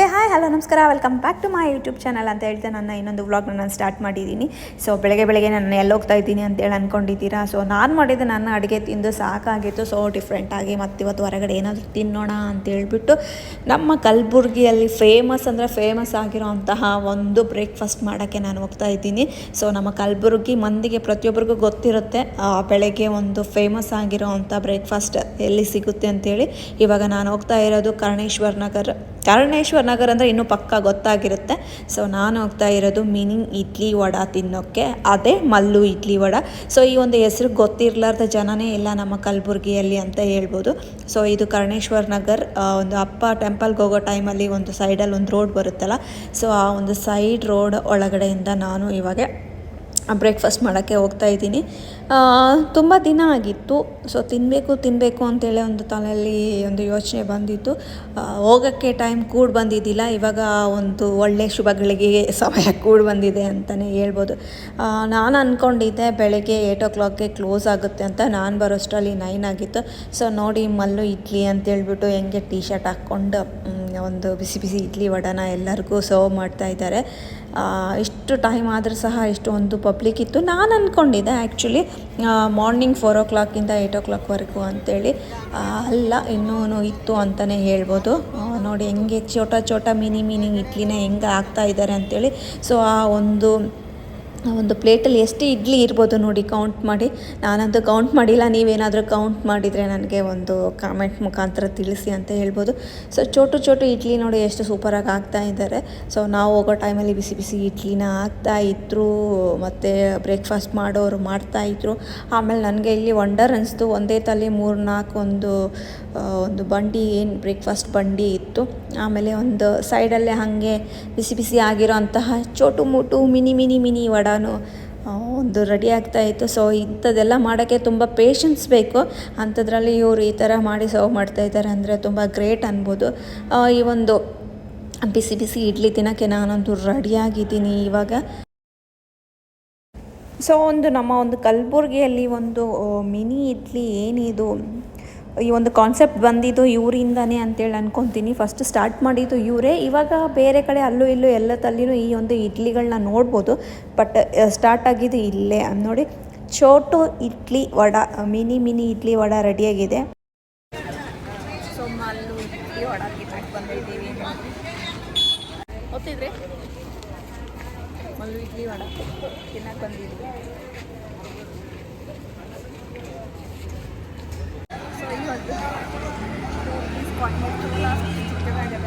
ಏ hi hello ನಮಸ್ಕಾರ. Welcome back to my YouTube channel ಅಂತ ಹೇಳ್ತಾ ನನ್ನ ಇನ್ನೊಂದು ವ್ಲಾಗ್ನ ನಾನು ಸ್ಟಾರ್ಟ್ ಮಾಡಿದ್ದೀನಿ. ಸೊ ಬೆಳಗ್ಗೆ ಬೆಳಗ್ಗೆ ನಾನು ಎಲ್ಲಿ ಹೋಗ್ತಾ ಇದ್ದೀನಿ ಅಂತೇಳಿ ಅಂದ್ಕೊಂಡಿದ್ದೀರಾ ಸೊ ನಾನು ಮಾಡಿದ್ದು ನನ್ನ ಅಡುಗೆ ತಿಂದು ಸಾಕಾಗಿತ್ತು. ಸೊ ಡಿಫ್ರೆಂಟಾಗಿ ಮತ್ತು ಇವತ್ತು ಹೊರಗಡೆ ಏನಾದರೂ ತಿನ್ನೋಣ ಅಂತ ಹೇಳ್ಬಿಟ್ಟು ನಮ್ಮ ಕಲಬುರ್ಗಿಯಲ್ಲಿ ಫೇಮಸ್ ಅಂದರೆ ಫೇಮಸ್ ಆಗಿರೋಂತಹ ಒಂದು ಬ್ರೇಕ್ಫಾಸ್ಟ್ ಮಾಡೋಕ್ಕೆ ನಾನು ಹೋಗ್ತಾ ಇದ್ದೀನಿ. ಸೊ ನಮ್ಮ ಕಲಬುರ್ಗಿ ಮಂದಿಗೆ ಪ್ರತಿಯೊಬ್ಬರಿಗೂ ಗೊತ್ತಿರುತ್ತೆ ಬೆಳಗ್ಗೆ ಒಂದು ಫೇಮಸ್ ಆಗಿರೋ ಅಂಥ ಬ್ರೇಕ್ಫಾಸ್ಟ್ ಎಲ್ಲಿ ಸಿಗುತ್ತೆ ಅಂತೇಳಿ. ಇವಾಗ ನಾನು ಹೋಗ್ತಾ ಇರೋದು ಕರ್ಣೇಶ್ವರ್ ನಗರ್. ಕರ್ಣೇಶ್ವರ್ ನಗರ ಅಂದರೆ ಇನ್ನೂ ಪಕ್ಕ ಗೊತ್ತಾಗಿರುತ್ತೆ. ಸೊ ನಾನು ಹೋಗ್ತಾ ಇರೋದು ಮಿನಿ ಇಡ್ಲಿ ವಡ ತಿನ್ನೋಕ್ಕೆ, ಅದೇ ಮಲ್ಲು ಇಡ್ಲಿ ವಡ. ಸೊ ಈ ಒಂದು ಹೆಸರು ಗೊತ್ತಿರಲಾರ್ದ ಜನನೇ ಇಲ್ಲ ನಮ್ಮ ಕಲಬುರ್ಗಿಯಲ್ಲಿ ಅಂತ ಹೇಳ್ಬೋದು. ಸೊ ಇದು ಕರ್ಣೇಶ್ವರ ನಗರ್ ಒಂದು ಅಪ್ಪ ಟೆಂಪಲ್ಗೆ ಹೋಗೋ ಟೈಮಲ್ಲಿ ಒಂದು ಸೈಡಲ್ಲಿ ಒಂದು ರೋಡ್ ಬರುತ್ತಲ್ಲ. ಸೊ ಆ ಒಂದು ಸೈಡ್ ರೋಡ್ ಒಳಗಡೆಯಿಂದ ನಾನು ಇವಾಗ ಬ್ರೇಕ್ಫಾಸ್ಟ್ ಮಾಡೋಕ್ಕೆ ಹೋಗ್ತಾ ಇದ್ದೀನಿ. ತುಂಬ ದಿನ ಆಗಿತ್ತು. ಸೊ ತಿನ್ನಬೇಕು ತಿನ್ನಬೇಕು ಅಂತೇಳಿ ಒಂದು ತಲೆಯಲ್ಲಿ ಒಂದು ಯೋಚನೆ ಬಂದಿತ್ತು. ಹೋಗೋಕ್ಕೆ ಟೈಮ್ ಕೂಡ ಬಂದಿದ್ದಿಲ್ಲ. ಇವಾಗ ಒಂದು ಒಳ್ಳೆ ಶುಭಗಳಿಗೆ ಸಮಯ ಕೂಡ ಬಂದಿದೆ ಅಂತಲೇ ಹೇಳ್ಬೋದು. ನಾನು ಅಂದ್ಕೊಂಡಿದ್ದೆ ಬೆಳಗ್ಗೆ ಏಯ್ಟ್ ಓ ಕ್ಲಾಕ್ಗೆ ಕ್ಲೋಸ್ ಆಗುತ್ತೆ ಅಂತ. ನಾನು ಬರೋಷ್ಟರಲ್ಲಿ ನೈನ್ ಆಗಿತ್ತು. ಸೊ ನೋಡಿ ಮಲ್ಲು ಇಡ್ಲಿ ಅಂತೇಳ್ಬಿಟ್ಟು ಹೆಂಗೆ ಟೀ ಶರ್ಟ್ ಹಾಕ್ಕೊಂಡು ಒಂದು ಬಿಸಿ ಬಿಸಿ ಇಡ್ಲಿ ವಡನ ಎಲ್ಲರಿಗೂ ಸರ್ವ್ ಮಾಡ್ತಾ ಇದ್ದಾರೆ. ಇಷ್ಟು ಟೈಮ್ ಆದರೂ ಸಹ ಇಷ್ಟೊಂದು ಪಬ್ಲಿಕ್ ಇತ್ತು. ನಾನು ಅಂದ್ಕೊಂಡಿದ್ದೆ ಆ್ಯಕ್ಚುಲಿ ಮಾರ್ನಿಂಗ್ ಫೋರ್ ಓ ಕ್ಲಾಕಿಂದ ಏಯ್ಟ್ ಓ ಕ್ಲಾಕ್ವರೆಗೂ ಅಂತೇಳಿ. ಅಲ್ಲ, ಇನ್ನೂ ಇತ್ತು ಅಂತಲೇ ಹೇಳ್ಬೋದು. ನೋಡಿ, ಹೆಂಗೆ, ಚೋಟ ಚೋಟ ಮಿನಿ ಮಿನಿ ಇಡ್ಲಿನ ಹೆಂಗೆ ಆಗ್ತಾ ಇದ್ದಾರೆ ಅಂತೇಳಿ. ಸೊ ಆ ಒಂದು ಒಂದು ಪ್ಲೇಟಲ್ಲಿ ಎಷ್ಟು ಇಡ್ಲಿ ಇರ್ಬೋದು ನೋಡಿ ಕೌಂಟ್ ಮಾಡಿ. ನಾನಂತೂ ಕೌಂಟ್ ಮಾಡಿಲ್ಲ ನೀವೇನಾದರೂ ಕೌಂಟ್ ಮಾಡಿದರೆ ನನಗೆ ಒಂದು ಕಾಮೆಂಟ್ ಮುಖಾಂತರ ತಿಳಿಸಿ ಅಂತ ಹೇಳ್ಬೋದು. ಸೊ ಚೋಟು ಚೋಟು ಇಡ್ಲಿ ನೋಡಿ ಎಷ್ಟು ಸೂಪರಾಗಿ ಆಗ್ತಾ ಇದ್ದಾರೆ. ಸೊ ನಾವು ಹೋಗೋ ಟೈಮಲ್ಲಿ ಬಿಸಿ ಬಿಸಿ ಇಡ್ಲಿನ ಹಾಕ್ತಾ ಇದ್ರು ಮತ್ತು ಬ್ರೇಕ್ಫಾಸ್ಟ್ ಮಾಡೋರು ಮಾಡ್ತಾಯಿದ್ರು ಆಮೇಲೆ ನನಗೆ ಇಲ್ಲಿ ವಂಡರ್ ಅನಿಸ್ತು. ಒಂದೇ ತಲೆ ಮೂರು ನಾಲ್ಕು ಒಂದು ಒಂದು ಬಂಡಿ ಏನು ಬ್ರೇಕ್ಫಾಸ್ಟ್ ಬಂಡಿ ಇತ್ತು. ಆಮೇಲೆ ಒಂದು ಸೈಡಲ್ಲೇ ಹಾಗೆ ಬಿಸಿ ಬಿಸಿ ಆಗಿರೋ ಅಂತಹ ಚೋಟು ಮೋಟು ಮಿನಿ ಮಿನಿ ಮಿನಿ ವಡಾನು ಆ, ಒಂದು ರೆಡಿ ಆಗ್ತಾ ಇತ್ತು. ಸೊ, ಇಂಥದ್ದೆಲ್ಲ ಮಾಡೋಕ್ಕೆ ತುಂಬ ಪೇಷನ್ಸ್ ಬೇಕು. ಅಂಥದ್ರಲ್ಲಿ ಇವರು ಈ ಥರ ಮಾಡಿ ಸರ್ವ್ ಮಾಡ್ತಾ ಇದ್ದಾರೆ ಅಂದರೆ ತುಂಬ ಗ್ರೇಟ್ ಅನ್ಬೋದು. ಈ ಒಂದು ಬಿಸಿ ಬಿಸಿ ಇಡ್ಲಿ ತಿನ್ನೋಕ್ಕೆ ನಾನೊಂದು ರೆಡಿಯಾಗಿದ್ದೀನಿ ಇವಾಗ. ಸೊ, ಒಂದು ನಮ್ಮ ಒಂದು ಕಲಬುರ್ಗಿಯಲ್ಲಿ ಒಂದು ಮಿನಿ ಇಡ್ಲಿ ಏನಿದು? ಈ ಒಂದು ಕಾನ್ಸೆಪ್ಟ್ ಬಂದಿದ್ದು ಇವರಿಂದನೇ ಅಂತೇಳಿ ಅನ್ಕೊತೀನಿ. ಫಸ್ಟ್ ಸ್ಟಾರ್ಟ್ ಮಾಡಿದ್ದು ಇವರೇ. ಇವಾಗ ಬೇರೆ ಕಡೆ ಅಲ್ಲೂ ಇಲ್ಲೂ ಎಲ್ಲ ತಲ್ಲಿನೂ ಈ ಒಂದು ಇಡ್ಲಿಗಳನ್ನ ನೋಡ್ಬೋದು. ಬಟ್ ಸ್ಟಾರ್ಟ್ ಆಗಿದ್ದು ಇಲ್ಲೇ. ನೋಡಿ ಚೋಟು ಇಡ್ಲಿ ವಡ, ಮಿನಿ ಮಿನಿ ಇಡ್ಲಿ ವಡ ರೆಡಿಯಾಗಿದೆ. ಇಡ್ಲಿ ವಡ ತಿನ್ನಕ್ಕೆ ಬಂದಿದ್ವಿ one to the last chicken wagon.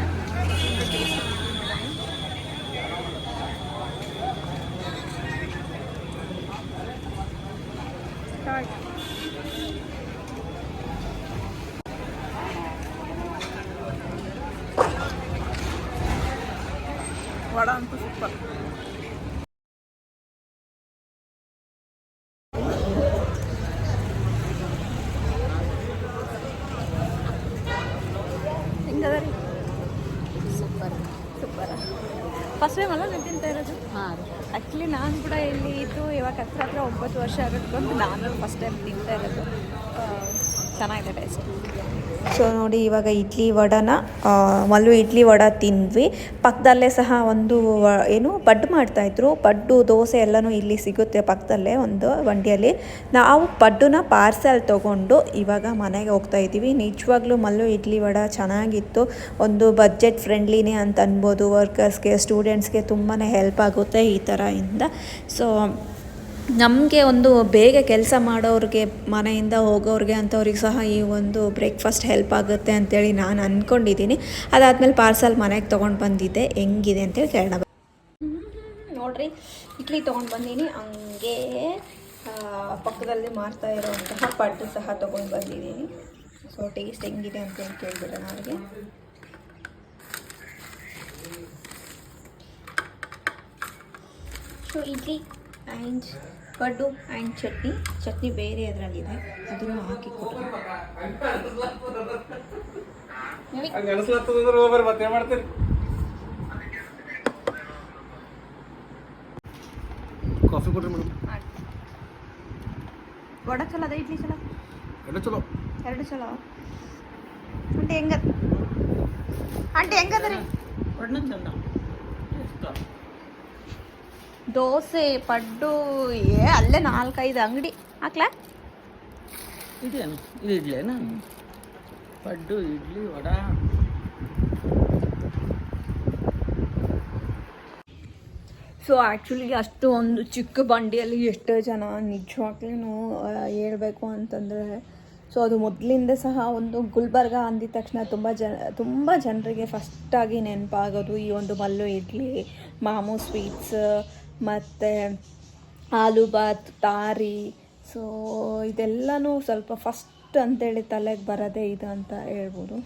Start. വട നമുക്ക് സൂപ്പർ ಸೂಪರ್ ಅದ ರೀ ಸೂಪರ್. ಸೂಪರ್. ಫಸ್ಟ್ ಟೈಮ್ ಅಲ್ಲ ನಾನು ತಿಂತಾ ಇರೋದು? ಹಾಂ ಆ್ಯಕ್ಚುಲಿ ನಾನು ಕೂಡ ಇಲ್ಲಿ ಇದ್ದು ಇವಾಗ ಹತ್ರ ಹತ್ರ ಒಂಬತ್ತು ವರ್ಷ ಆಗುತ್ತೆ ನಾನು ಫಸ್ಟ್ ಟೈಮ್ ತಿಂತಾ ಇರೋದು. ಚೆನ್ನಾಗಿದೆ ಟೇಸ್ಟ್ ಸೊ ನೋಡಿ ಇವಾಗ ಇಡ್ಲಿ ವಡನ ಮಲ್ಲು ಇಡ್ಲಿ ವಡ ತಿಂದ್ವಿ. ಪಕ್ಕದಲ್ಲೇ ಸಹ ಒಂದು ಏನು ಪಡ್ಡು ಮಾಡ್ತಾಯಿದ್ರು ಪಡ್ಡು ದೋಸೆ ಎಲ್ಲನೂ ಇಲ್ಲಿ ಸಿಗುತ್ತೆ ಪಕ್ಕದಲ್ಲೇ ಒಂದು ವಂಡಿಯಲ್ಲಿ ನಾವು ಪಡ್ಡುನ ಪಾರ್ಸೆಲ್ ತೊಗೊಂಡು ಇವಾಗ ಮನೆಗೆ ಹೋಗ್ತಾ ಇದ್ದೀವಿ. ನಿಜವಾಗ್ಲೂ ಮಲ್ಲು ಇಡ್ಲಿ ವಡ ಚೆನ್ನಾಗಿತ್ತು. ಒಂದು ಬಜೆಟ್ ಫ್ರೆಂಡ್ಲಿನೇ ಅಂತ ಅನ್ಬೋದು ವರ್ಕರ್ಸ್ಗೆ ಸ್ಟೂಡೆಂಟ್ಸ್ಗೆ ತುಂಬಾ ಹೆಲ್ಪ್ ಆಗುತ್ತೆ ಈ ಥರ ಇಂದ ಸೊ ನಮಗೆ ಒಂದು ಬೇಗ ಕೆಲಸ ಮಾಡೋರಿಗೆ, ಮನೆಯಿಂದ ಹೋಗೋರಿಗೆ ಅಂಥವ್ರಿಗೆ ಸಹ ಈ ಒಂದು ಬ್ರೇಕ್ಫಾಸ್ಟ್ ಹೆಲ್ಪ್ ಆಗುತ್ತೆ ಅಂತೇಳಿ ನಾನು ಅಂದ್ಕೊಂಡಿದ್ದೀನಿ ಅದಾದಮೇಲೆ ಪಾರ್ಸಲ್ ಮನೆಗೆ ತೊಗೊಂಡು ಬಂದಿದ್ದೆ. ಹೆಂಗಿದೆ ಅಂತೇಳಿ ಕೇಳೋಣ. ನೋಡ್ರಿ, ಇಡ್ಲಿ ತೊಗೊಂಡು ಬಂದೀನಿ. ಹಂಗೆ ಪಕ್ಕದಲ್ಲಿ ಮಾರ್ತಾ ಇರೋವಂತಹ ಪಡ್ಡು ಸಹ ತೊಗೊಂಡು ಬಂದಿದ್ದೀನಿ ಸೊ ಟೇಸ್ಟ್ ಹೆಂಗಿದೆ ಅಂತ ಕೇಳ್ಬಿಡೋಣ ನನಗೆ so idli and paddu and chutney. Chutney ಬೇರೆ ಅದರಲ್ಲಿದೆ. ಅದನ್ನು ಹಾಕಿ ಕಾಫಿ ಕೊಡ್ರಿ ಮೇಡಮ್. ವಡ ಚಲೋ ಅದ ಇಡ್ಲಿ ಚಲೋ? ಎರಡು ಚಲೋ. ಎರಡು ಚಲೋ. ಆಂಟಿ ಹೆಂಗ ಆಂಟಿ ಹೆಂಗದ ರೀ ಪಡ್ನ ಚಂದ ದೋಸೆ ಪಡ್ಡು ಏ ಅಲ್ಲೇ ನಾಲ್ಕೈದು ಅಂಗಡಿ. ಹಾಕ್ಲಾ? ಇದೇನು ಇದು ಇಡ್ಲೇನಾ? ಪಡ್ಡು ಇಡ್ಲಿ ವಡ. ಸೊ ಆ್ಯಕ್ಚುಲಿ ಅಷ್ಟು ಒಂದು ಚಿಕ್ಕ ಬಂಡಿಯಲ್ಲಿ ಎಷ್ಟೋ ಜನ ನಿಜವಾಗ್ಲೂ ಹೇಳಬೇಕು ಅಂತಂದರೆ ಸೊ ಅದು ಮೊದಲಿಂದ ಸಹ ಒಂದು ಗುಲ್ಬರ್ಗ ಅಂದಿದ ತಕ್ಷಣ ತುಂಬ ಜನ ತುಂಬ ಜನರಿಗೆ ಫಸ್ಟಾಗಿ ನೆನಪಾಗೋದು ಈ ಒಂದು ಮಲ್ಲು ಇಡ್ಲಿ ಮಾಮೂ ಸ್ವೀಟ್ಸ್ ಮತ್ತು ಆಲೂ ಬಾತ್ ತಾರಿ ಸೊ ಇದೆಲ್ಲನೂ ಸ್ವಲ್ಪ ಫಸ್ಟ್ ಅಂತೇಳಿ ತಲೆಗೆ ಬರೋದೇ ಇದು ಅಂತ ಹೇಳ್ಬೋದು.